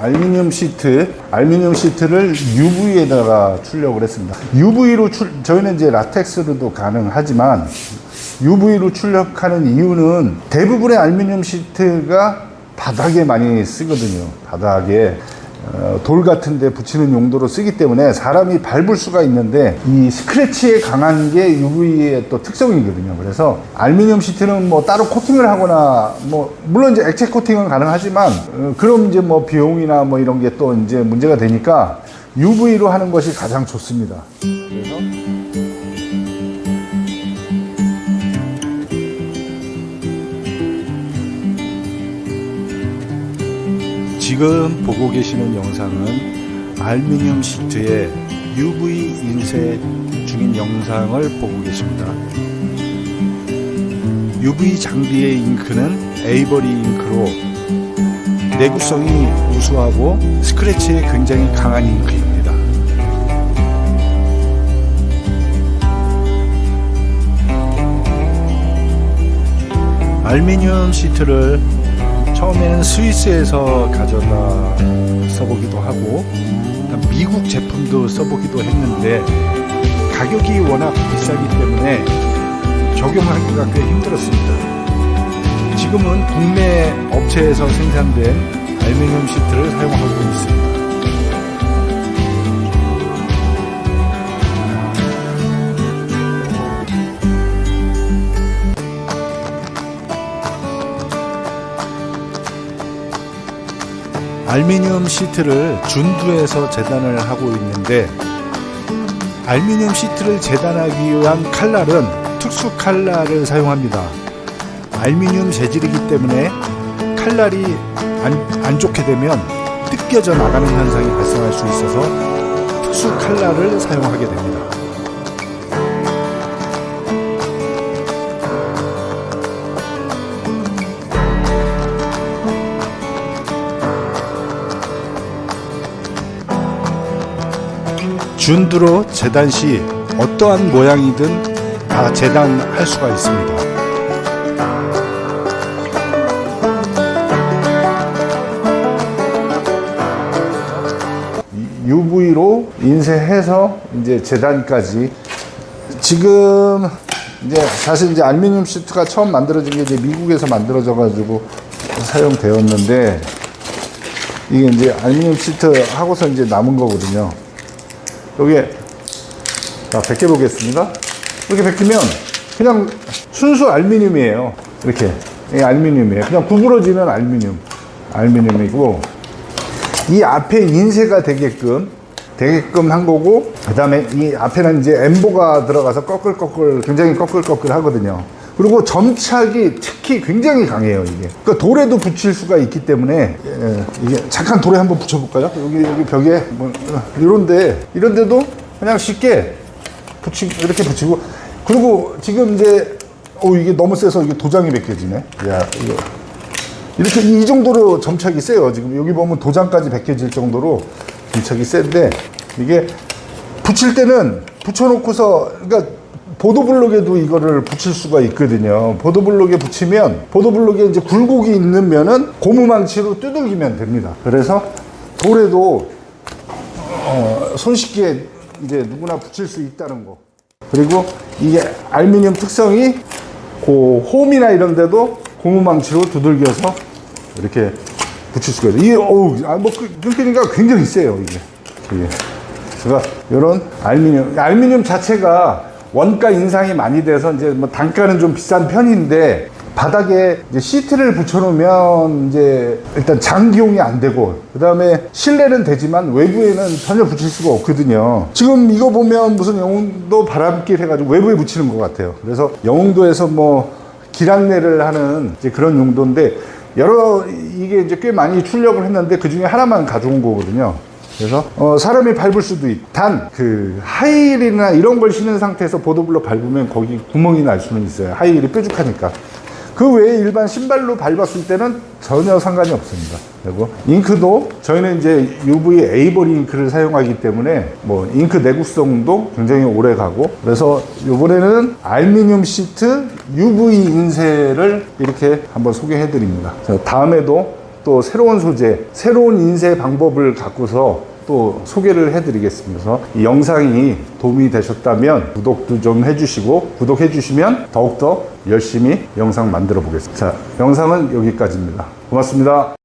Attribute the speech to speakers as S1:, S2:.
S1: 알루미늄 시트, 알루미늄 시트를 UV에다가 출력을 했습니다. UV로 출, 저희는 이제 라텍스로도 가능하지만 UV로 출력하는 이유는 대부분의 알루미늄 시트가 바닥에 많이 쓰거든요. 바닥에 어, 돌 같은 데 붙이는 용도로 쓰기 때문에 사람이 밟을 수가 있는데 이 스크래치에 강한 게 UV의 또 특성이거든요. 그래서 알루미늄 시트는 뭐 따로 코팅을 하거나 뭐 물론 이제 액체 코팅은 가능하지만 어, 그럼 이제 뭐 비용이나 뭐 이런 게 또 이제 문제가 되니까 UV로 하는 것이 가장 좋습니다. 그래서 지금 보고 계시는 영상은 알루미늄 시트에 UV 인쇄 중인 영상을 보고 계십니다. UV 장비의 잉크는 에이버리 잉크로 내구성이 우수하고 스크래치에 굉장히 강한 잉크입니다. 알루미늄 시트를 처음에는 스위스에서 가져다 써보기도 하고 미국 제품도 써보기도 했는데 가격이 워낙 비싸기 때문에 적용하기가 꽤 힘들었습니다. 지금은 국내 업체에서 생산된 알루미늄 시트를 사용하고 있습니다. 알루미늄 시트를 준두에서 재단을 하고 있는데 알루미늄 시트를 재단하기 위한 칼날은 특수 칼날을 사용합니다. 알루미늄 재질이기 때문에 칼날이 안, 안 좋게 되면 뜯겨져 나가는 현상이 발생할 수 있어서 특수 칼날을 사용하게 됩니다. 준두로 재단 시 어떠한 모양이든 다 재단할 수가 있습니다. UV로 인쇄해서 이제 재단까지 지금 이제 사실 이제 알루미늄 시트가 처음 만들어진 게 이제 미국에서 만들어져 가지고 사용되었는데 이게 이제 알루미늄 시트 하고서 이제 남은 거거든요. 여기에 자, 벗겨 보겠습니다. 이렇게 벗기면 그냥 순수 알루미늄이에요. 이렇게 이 알루미늄이에요. 그냥 구부러지는 알루미늄, 알루미늄이고 이 앞에 인쇄가 되게끔 되게끔 한 거고 그 다음에 이 앞에는 이제 엠보가 들어가서 꺼끌꺼끌 굉장히 꺼끌꺼끌 하거든요. 그리고 점착이 특히 굉장히 강해요 이게. 그러니까 돌에도 붙일 수가 있기 때문에 예, 이게 잠깐 돌에 한번 붙여볼까요? 여기 여기 벽에 뭐 이런데 이런데도 그냥 쉽게 붙이 이렇게 붙이고 그리고 지금 이제 오 이게 너무 세서 이게 도장이 벗겨지네. 야 이거 이렇게 이 정도로 점착이 세요. 지금 여기 보면 도장까지 벗겨질 정도로 점착이 센데 이게 붙일 때는 붙여놓고서 그러니까 보도블록에도 이거를 붙일 수가 있거든요. 보도블록에 붙이면 보도블록에 이제 굴곡이 있는 면은 고무망치로 두들기면 됩니다. 그래서 돌에도 어, 손쉽게 이제 누구나 붙일 수 있다는 거. 그리고 이게 알루미늄 특성이 그 홈이나 이런 데도 고무망치로 두들겨서 이렇게 붙일 수가 있어요. 이게, 어우, 아, 뭐, 그- 그러니까 굉장히 세요, 이게. 이게. 제가 이런 알루미늄, 알루미늄 자체가 원가 인상이 많이 돼서 이제 뭐 단가는 좀 비싼 편인데 바닥에 시트를 붙여놓으면 이제 일단 장기용이 안 되고 그 다음에 실내는 되지만 외부에는 전혀 붙일 수가 없거든요. 지금 이거 보면 무슨 영흥도 바람길 해가지고 외부에 붙이는 것 같아요. 그래서 영흥도에서 뭐 기량내를 하는 그런 용도인데 여러 이게 이제 꽤 많이 출력을 했는데 그 중에 하나만 가져온 거거든요. 그래서 어, 사람이 밟을 수도 있. 단그 하이힐이나 이런 걸 신은 상태에서 보도블록 밟으면 거기 구멍이 날 수는 있어요. 하이힐이 뾰족하니까. 그 외에 일반 신발로 밟았을 때는 전혀 상관이 없습니다. 그리고 잉크도 저희는 이제 UV 에이버리 잉크를 사용하기 때문에 뭐 잉크 내구성도 굉장히 오래 가고 그래서 이번에는 알루미늄 시트 UV 인쇄를 이렇게 한번 소개해 드립니다. 다음에도 또 새로운 소재, 새로운 인쇄 방법을 갖고서 또 소개를 해드리겠습니다. 이 영상이 도움이 되셨다면 구독도 좀 해주시고 구독해 주시면 더욱더 열심히 영상 만들어 보겠습니다. 자, 영상은 여기까지입니다. 고맙습니다.